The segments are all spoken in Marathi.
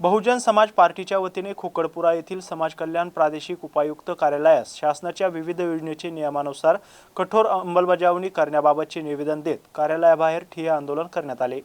बहुजन समाज पार्टीच्या वतीने खोकडपुरा येथील समाज कल्याण प्रादेशिक उपायुक्त कार्यालयास शासनाच्या विविध योजनेचे नियमानुसार कठोर अंमलबजावणी करण्याबाबतचे निवेदन देत कार्यालयाबाहेर ठिय्या आंदोलन करण्यात आले.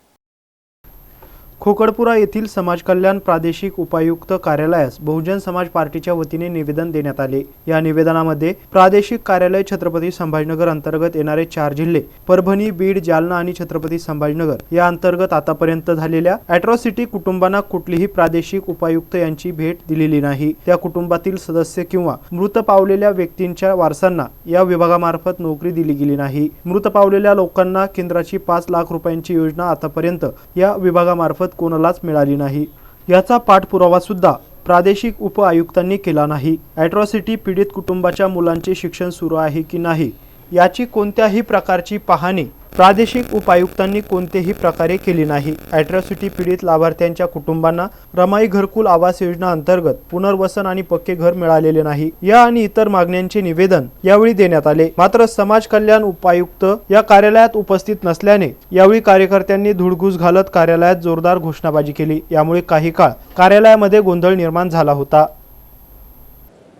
खोकडपुरा येथील समाज कल्याण प्रादेशिक उपायुक्त कार्यालयास बहुजन समाज पार्टीच्या वतीने निवेदन देण्यात आले. या निवेदनामध्ये प्रादेशिक कार्यालय छत्रपती संभाजीनगर अंतर्गत येणारे चार जिल्हे परभणी बीड जालना आणि छत्रपती संभाजीनगर या अंतर्गत आतापर्यंत झालेल्या अॅट्रॉसिटी कुटुंबांना कुठलीही प्रादेशिक उपायुक्त यांची भेट दिलेली नाही. त्या कुटुंबातील सदस्य किंवा मृत पावलेल्या व्यक्तींच्या वारसांना या विभागामार्फत नोकरी दिली गेली नाही. मृत पावलेल्या लोकांना केंद्राची पाच लाख रुपयांची योजना आतापर्यंत या विभागामार्फत कोणालाच मिळाली नाही. याचा पाठपुरावा सुद्धा प्रादेशिक उप आयुक्तांनी केला नाही. ॲट्रॉसिटी पीडित कुटुंबाच्या मुलांचे शिक्षण सुरू आहे की नाही याची कोणत्याही प्रकारची पाहणी प्रादेशिक उपायुक्तांनी कोणतेही प्रकारे केली नाही. अॅट्रॉसिटी पीडित लाभार्थ्यांच्या कुटुंबांना रमाई घरकुल आवास योजना अंतर्गत पुनर्वसन आणि पक्के घर मिळालेले नाही. या आणि इतर मागण्यांचे निवेदन यावेळी देण्यात आले. मात्र समाज कल्याण उपायुक्त या कार्यालयात उपस्थित नसल्याने यावेळी कार्यकर्त्यांनी धुडघूस घालत कार्यालयात जोरदार घोषणाबाजी केली. यामुळे काही काळ कार्यालयामध्ये गोंधळ निर्माण झाला होता.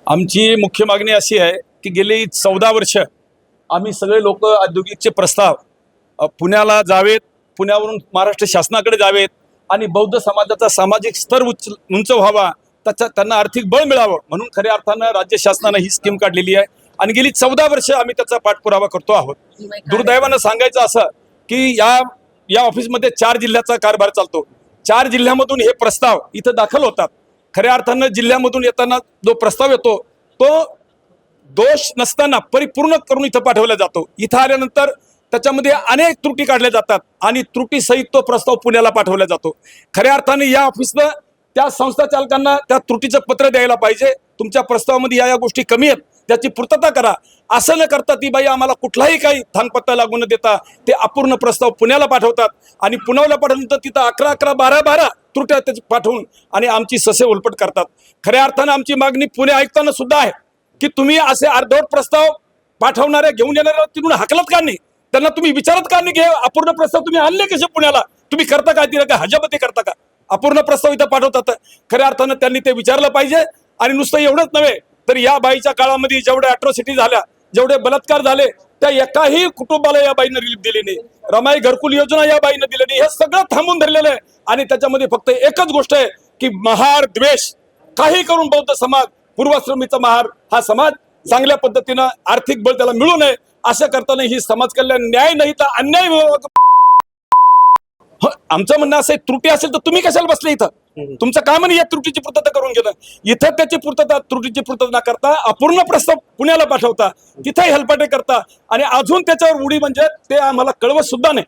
आमची मुख्य मागणी अशी आहे की गेली चौदा वर्ष आम्ही सगळे लोक औद्योगिकचे प्रस्ताव पुण्याला जावेत पुण्यावरून महाराष्ट्र शासनाकडे जावेत आणि बौद्ध समाजाचा सामाजिक स्तर उच्च उंच व्हावा त्याचा त्यांना आर्थिक बळ मिळावं म्हणून खऱ्या अर्थानं राज्य शासनानं ही स्कीम काढलेली आहे. आणि गेली चौदा वर्ष आम्ही त्याचा पाठपुरावा करतो आहोत. दुर्दैवानं सांगायचं असं की या या ऑफिसमध्ये चार जिल्ह्याचा कारभार चालतो. चार जिल्ह्यामधून हे प्रस्ताव इथं दाखल होतात. खऱ्या अर्थानं जिल्ह्यामधून येताना जो प्रस्ताव येतो तो दोष नसताना परिपूर्ण करून इथं पाठवला जातो. इथं आल्यानंतर त्याच्यामध्ये अनेक त्रुटी काढल्या जातात आणि त्रुटीसहित तो प्रस्ताव पुण्याला पाठवला जातो. खऱ्या अर्थाने या ऑफिसनं त्या संस्था चालकांना त्या त्रुटीचं पत्र द्यायला पाहिजे. तुमच्या प्रस्तावामध्ये या या गोष्टी कमी आहेत त्याची पूर्तता करा. असं न करता ती बाई आम्हाला कुठलाही काही थांगपत्ता लागू न देता ते अपूर्ण प्रस्ताव पुण्याला पाठवतात आणि पुण्याला पाठवल्यानंतर तिथं अकरा अकरा बारा बारा त्रुट्या त्याची पाठवून आणि आमची ससे उलपट करतात. खऱ्या अर्थानं आमची मागणी पुणे आयुक्तांना सुद्धा आहे की तुम्ही असे अर्धवट प्रस्ताव पाठवणाऱ्या घेऊन येणाऱ्या तिथून हकलत का नाही? त्यांना तुम्ही विचारत का नाही घे अपूर्ण प्रस्ताव तुम्ही आणले कसे पुण्याला? तुम्ही करता का तिला का हजामध्ये करता का? अपूर्ण प्रस्ताव इथं पाठवतात. खऱ्या अर्थानं त्यांनी ते विचारलं पाहिजे आणि नुसतं एवढंच नव्हे तर या बाईच्या काळामध्ये जेवढ्या अॅट्रॉसिटी झाल्या जेवढे बलात्कार झाले त्या एकाही कुटुंबाला या बाईनं रिलीफ दिली नाही. रमाई घरकुल योजना या बाईनं दिली नाही. हे सगळं थांबून धरलेलं आहे. आणि त्याच्यामध्ये फक्त एकच गोष्ट आहे की महार द्वेष काही करून बौद्ध समाज पूर्वाश्रमीचा महार हा समाज चांगल्या पद्धतीनं आर्थिक बळ त्याला मिळू नये. असं करताना ही समाज कल्याण न्याय नाही तर अन्याय विभाग ह, आमचं म्हणणं असं त्रुटी असेल तर तुम्ही कशाला बसले इथं? तुमचं काम नाही या त्रुटीची पूर्तता करून घेणं. इथं त्याची पूर्तता त्रुटीची पूर्तता न करता अपूर्ण प्रस्ताव पुण्याला पाठवता. तिथे हेलपाटे करता. आणि अजून त्याच्यावर उडी म्हणजे ते आम्हाला कळवत सुद्धा नाही.